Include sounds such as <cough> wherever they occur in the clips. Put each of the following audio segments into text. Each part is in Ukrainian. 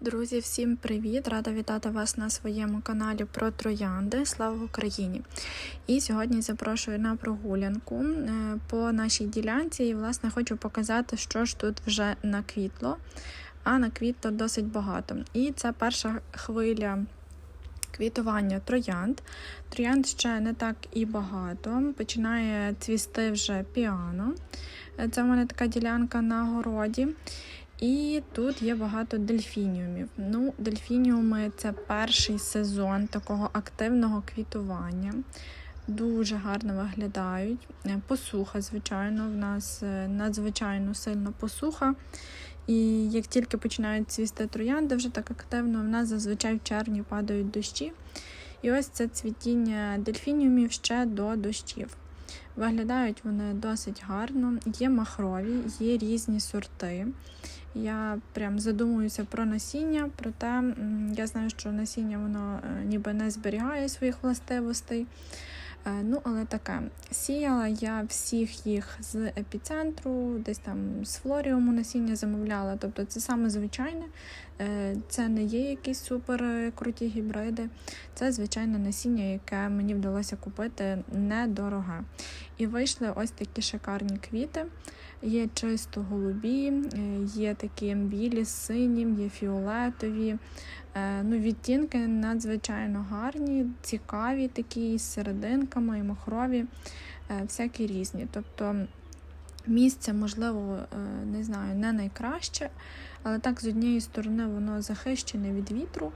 Друзі, всім привіт! Рада вітати вас на своєму каналі про троянди. Слава Україні! І сьогодні запрошую на прогулянку е, по нашій ділянці. І, власне, хочу показати, що ж тут вже наквітло. А наквітло досить багато. І це перша хвиля квітування троянд. Троянд ще не так і багато. Починає цвісти вже піано. Е, Це в мене така ділянка на городі. І тут є багато дельфініумів. Ну, дельфініуми це перший сезон такого активного квітування. Дуже гарно виглядають. Е, Посуха, звичайно, в нас е, надзвичайно сильна посуха. І як тільки починають цвісти троянди, вже так активно, в нас зазвичай в червні падають дощі. І ось це цвітіння дельфініумів ще до дощів. Виглядають вони досить гарно, є махрові, є різні сорти. Я прям задумуюся про насіння, проте я знаю, що насіння воно е, ніби не зберігає своїх властивостей. Е, Ну, але таке. Сіяла я всіх їх з епіцентру, десь там з флоріуму насіння замовляла. Тобто це саме звичайне, Е, це не є якісь супер круті гібриди. Це звичайне насіння, яке мені вдалося купити недороге. І вийшли ось такі шикарні квіти. Є чисто голубі, е, є такі білі з синім, є фіолетові. Е, Ну, відтінки надзвичайно гарні, цікаві, такі з серединками і махрові, е, всякі різні. Тобто місце, можливо, не знаю, не найкраще, але так з однієї сторони воно захищене від вітру.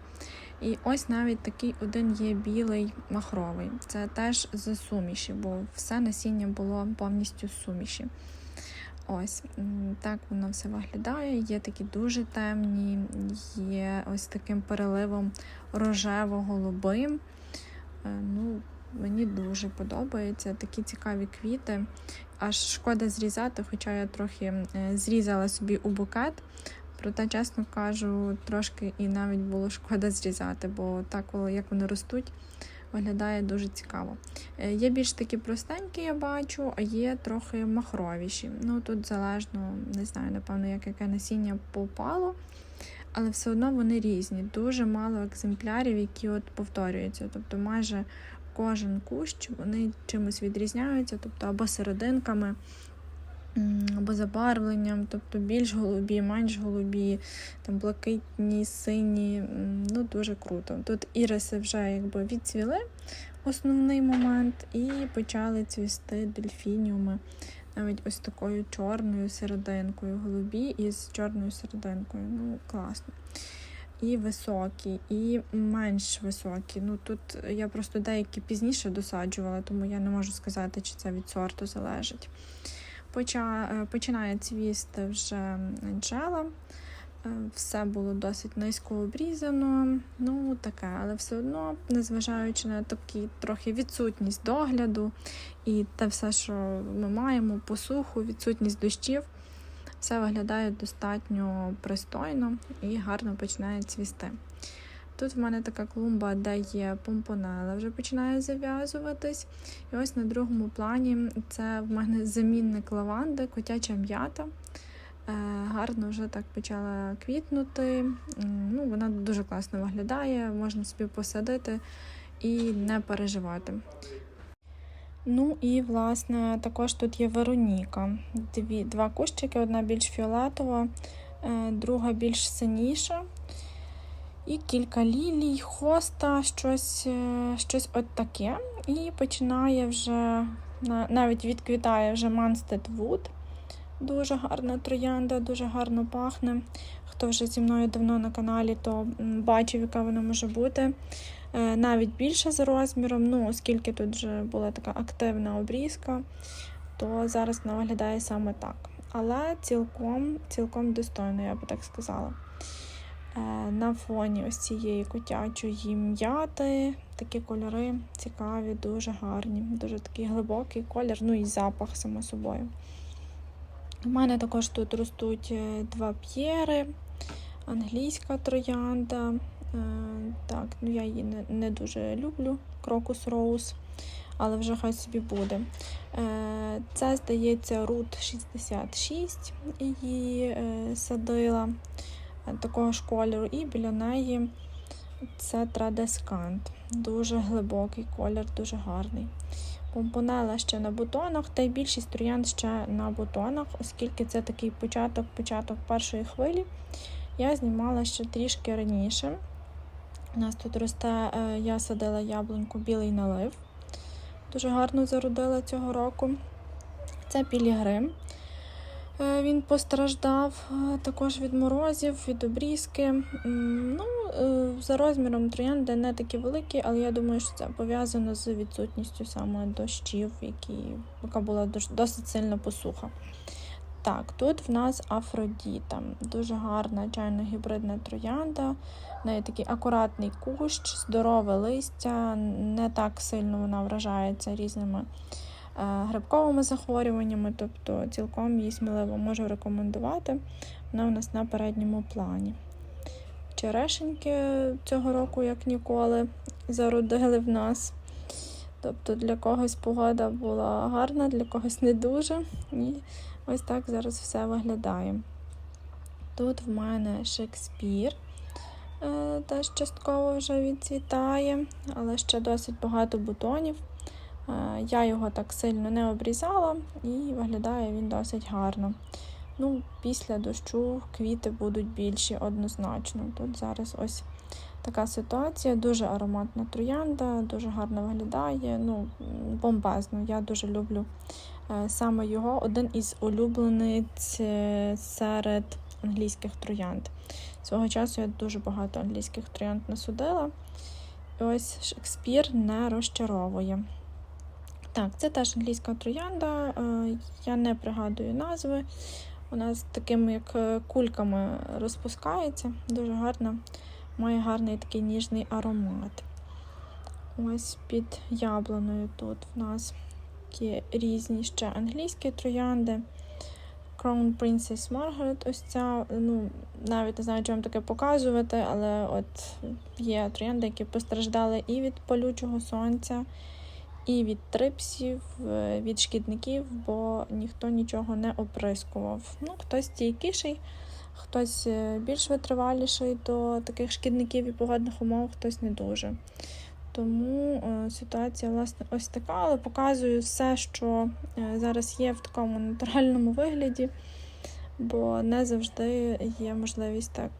І ось навіть такий один є білий махровий. Це теж з суміші, бо все насіння було повністю з суміші. Ось так воно все виглядає. Є такі дуже темні, є ось таким переливом рожево-голубим. Е, Ну, мені дуже подобається такі цікаві квіти. Аж шкода зрізати, хоча я трохи е, зрізала собі у букет. Проте, чесно кажу, трошки і навіть було шкода зрізати, бо так, як вони ростуть, виглядає дуже цікаво. Е, Є більш такі простенькі, я бачу, а є трохи махровіші. Ну тут залежно, не знаю, напевно, як яке насіння попало, але все одно вони різні. Дуже мало екземплярів, які от повторюються. Тобто майже кожен кущ вони чимось відрізняються, тобто або серединками, або забарвленням, тобто більш голубі, менш голубі, там блакитні, сині. Ну дуже круто. Тут іриси вже якби відцвіли основний момент, і почали цвісти дельфініуми. Навіть ось такою чорною серединкою, голубі із чорною серединкою. Ну, класно. І високі, і менш високі. Ну тут я просто деякі пізніше досаджувала, тому я не можу сказати, чи це від сорту залежить. Е, Починає цвісти вже джела. Е, Все було досить низько обрізано, ну таке, але все одно, незважаючи на такі трохи відсутність догляду і те все, що ми маємо, посуху, відсутність дощів, все виглядає достатньо пристойно і гарно починає цвісти. Тут в мене така клумба, де є помпонела, вже починає зав'язуватись. І ось на другому плані це в мене замінник лаванди, котяча м'ята. Е, Гарно вже так почала квітнути. Ну, вона дуже класно виглядає, можна собі посадити і не переживати. Ну і, власне, також тут є Вероніка. Дві, два кущики, одна більш фіолетова, е, друга більш синіша. І кілька лілій, хоста, щось, е, щось от таке. І починає вже, навіть відквітає вже Манстед Вуд. Дуже гарна троянда, дуже гарно пахне. Хто вже зі мною давно на каналі, то бачив, яка вона може бути. Е, Навіть більше за розміром. Ну, оскільки тут вже була така активна обрізка, то зараз вона виглядає саме так. Але цілком, цілком достойно, я би так сказала. Е, На фоні ось цієї котячої м'яти такі кольори цікаві, дуже гарні, дуже такий глибокий колір, ну і запах, само собою. У мене також тут ростуть е, два п'єри, англійська троянда. Е, Так, ну я її не, дуже люблю, крокус роуз, але вже хай собі буде. Це, здається, Рут 66 її садила. Такого ж кольору, і біля неї це традескант. Дуже глибокий колір, дуже гарний. Помпонела ще на бутонах, та й більшість троянд ще на бутонах, оскільки це такий початок-початок першої хвилі. Я знімала ще трішки раніше. У нас тут росте, е, я садила яблуньку білий налив. Дуже гарно зародила цього року. Це пілігрим. Е, Він постраждав е, також від морозів, від обрізки. Ну, е, за розміром троянди не такі великі, але я думаю, що це пов'язано з відсутністю саме дощів, які, яка була досить сильно посуха. Так, тут в нас Афродіта. Дуже гарна чайно гібридна троянда. В неї такий акуратний кущ, здорове листя, не так сильно вона вражається різними грибковими захворюваннями, тобто цілком її сміливо можу рекомендувати. Вона у нас на передньому плані. Черешеньки цього року, як ніколи, зародили в нас. Тобто для когось погода була гарна, для когось не дуже. І ось так зараз все виглядає. Тут в мене Шекспір. е, Теж частково вже відцвітає, але ще досить багато бутонів. Е, Я його так сильно не обрізала і виглядає він досить гарно. Ну, Після дощу квіти будуть більші однозначно. Тут зараз ось така ситуація. Дуже ароматна троянда, дуже гарно виглядає. Ну, бомбезно. Я дуже люблю е, саме його. Один із улюблениць е, серед англійських троянд. Свого часу я дуже багато англійських троянд насудила. І ось Шекспір не розчаровує. Так, це теж англійська троянда. е, Я не пригадую назви. Вона з такими як е, кульками розпускається. Дуже гарна, має гарний такий ніжний аромат. Ось під яблуною тут в нас такі різні ще англійські троянди. Crown Princess Margaret, ось ця, ну, навіть не знаю, чи вам таке показувати, але от є троянди, які постраждали і від палючого сонця, і від трипсів, е, від шкідників, бо ніхто нічого не оприскував. Ну, хтось стійкіший, хтось е, більш витриваліший до таких шкідників і погодних умов, хтось не дуже. Тому е, ситуація, власне, ось така, але показую все, що зараз є в такому натуральному вигляді, бо не завжди є можливість так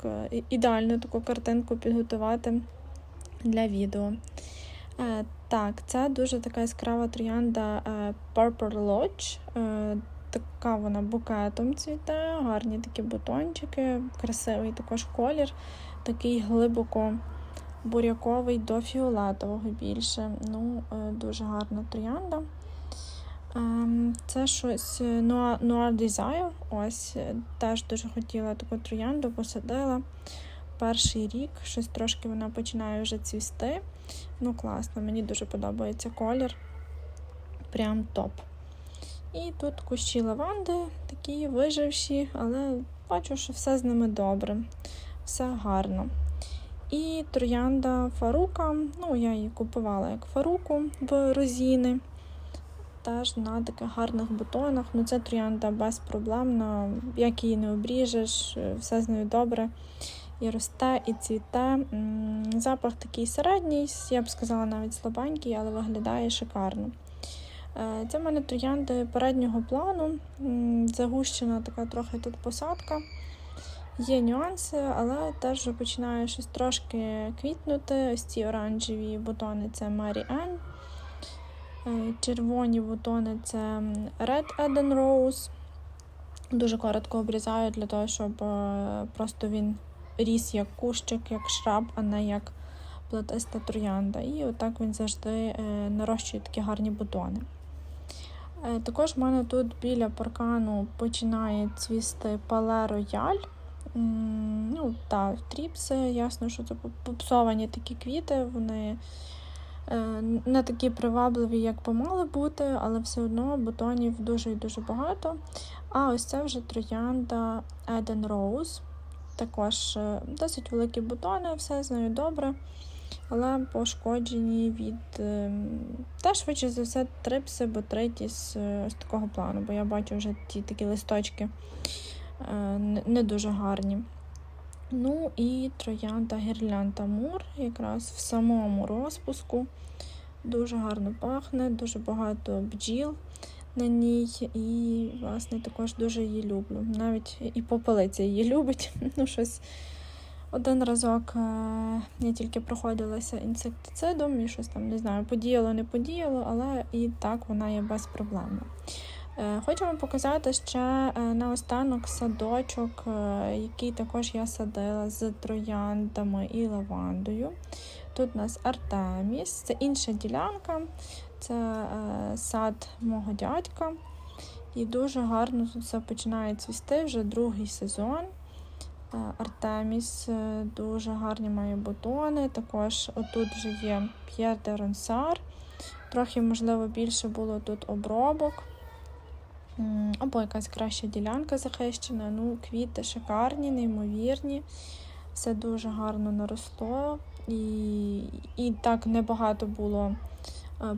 ідеальну таку картинку підготувати для відео. Е, Так, це дуже така яскрава троянда е, Purple Lodge. Е, Така вона букетом цвіте, гарні такі бутончики, красивий також колір, такий глибоко буряковий до фіолетового більше. Ну, дуже гарна троянда. Ем, Це щось Noir Desire. Ось теж дуже хотіла таку троянду, посадила перший рік. Щось трошки вона починає вже цвісти. Ну, класно, мені дуже подобається колір. Прям топ. І тут кущі лаванди, такі виживші, але бачу, що все з ними добре, все гарно. І троянда Фарука. Ну, я її купувала як Фаруку в розіни. Теж на таких гарних бутонах. Ну, це троянда безпроблемна, як її не обріжеш, все з нею добре. І росте, і цвіте. Запах такий середній, я б сказала, навіть слабенький, але виглядає шикарно. Е, Це в мене троянди переднього плану. Загущена така трохи тут посадка. Є нюанси, але теж починає щось трошки квітнути. Ось ці оранжеві бутони це Mary Ann. Е, Червоні бутони це Red Eden Rose. Дуже коротко обрізаю для того, щоб е, просто він ріс як кущик, як шраб, а не як плетиста троянда. І отак він завжди е, нарощує такі гарні бутони. Е, Також в мене тут біля паркану починає цвісти пале рояль. Ну, та, тріпси, ясно, що це попсовані такі квіти, вони е, не такі привабливі, як би бути, але все одно бутонів дуже і дуже багато. А ось це вже троянда Eden Rose. Також е, досить великі бутони, все з нею добре, але пошкоджені від е, теж швидше за все трипси, ботритіс е, ось такого плану, бо я бачу вже ті такі листочки е, не дуже гарні. Ну і троянда гірлянда мур, якраз в самому розпуску. Дуже гарно пахне, дуже багато бджіл на ній. І, власне, також дуже її люблю. Навіть і попелиця її любить. <laughs> Ну, щось один разок е, я тільки проходилася інсектицидом і щось там не знаю, подіяло, не подіяло, але і так вона є безпроблемна. Е, Хочу вам показати ще е, наостанок садочок, який також я садила з трояндами і лавандою. Тут у нас Артеміс, це інша ділянка, це сад мого дядька. І дуже гарно тут починає цвісти вже другий сезон. Артеміс дуже гарні має бутони. Також отут вже є П'єр де Ронсар. Трохи, можливо, більше було тут обробок. Або якась краща ділянка захищена. Ну, квіти шикарні, неймовірні. Все дуже гарно наросло. І і так небагато було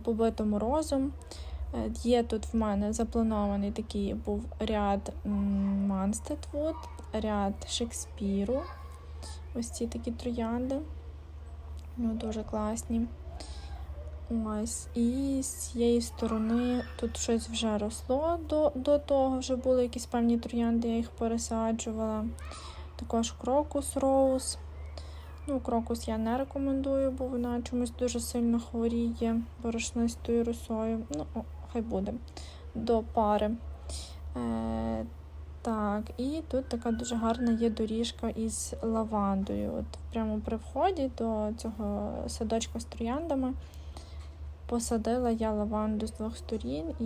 побито морозом. Е, є тут в мене запланований такий був ряд Манстедвуд, ряд Шекспіру. Ось ці такі троянди. Ну, Дуже класні. Ось, І з цієї сторони тут щось вже росло до до того, вже були якісь певні троянди, я їх пересаджувала. Також крокус роуз. Ну, Крокус я не рекомендую, бо вона чомусь дуже сильно хворіє борошнистою росою. Ну, о, хай буде до пари. Е, Так, і тут така дуже гарна є доріжка із лавандою. От Прямо при вході до цього садочка з трояндами. Посадила я лаванду з двох сторін і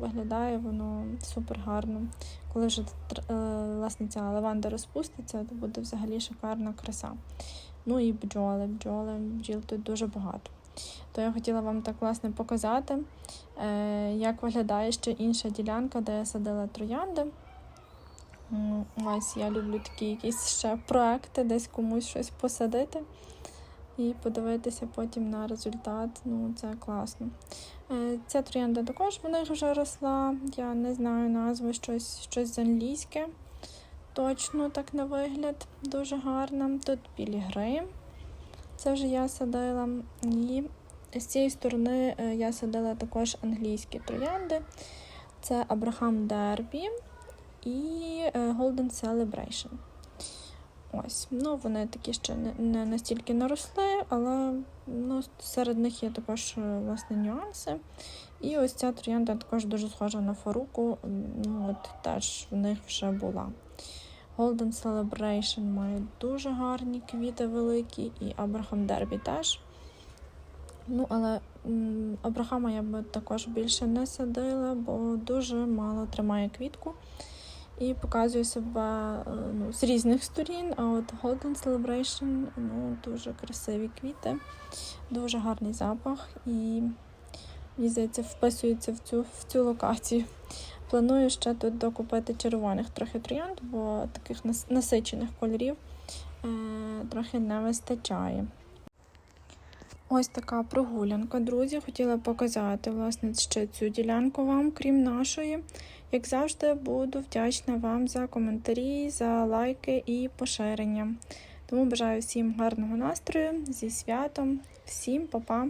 виглядає воно супер гарно. Коли вже е, власне, ця лаванда розпуститься, то буде взагалі шикарна краса. Ну і бджоли, бджоли, бджіл тут дуже багато. То я хотіла вам так власне показати, е, як виглядає ще інша ділянка, де я садила троянди. Ось я люблю такі якісь ще проекти, десь комусь щось посадити і подивитися потім на результат. Ну, це класно. Е, ця троянда також в них вже росла. Я не знаю назви щось щось з англійське. Точно так на вигляд, дуже гарна. Тут пілігрим. Це вже я садила. І з цієї сторони е, я садила також англійські троянди. Це Абрахам Дербі і е, Golden Celebration. Ось, ну Вони такі ще не, настільки наросли, але ну, серед них є також е, власне, нюанси. І ось ця троянда також дуже схожа на фаруку, ну от теж в них вже була. Golden Celebration має дуже гарні квіти великі, і Абрахам Дербі теж. Ну, але Абрахама я би також більше не садила, бо дуже мало тримає квітку і показує себе е, ну, з різних сторін. А от Golden Celebration ну, дуже красиві квіти, дуже гарний запах і, здається, вписується в цю, в цю локацію. Планую ще тут докупити червоних трохи троянд, бо таких насичених кольорів е, трохи не вистачає. Ось така прогулянка, друзі. Хотіла показати власне, ще цю ділянку вам, крім нашої. Як завжди, буду вдячна вам за коментарі, за лайки і поширення. Тому бажаю всім гарного настрою, зі святом, всім па-па!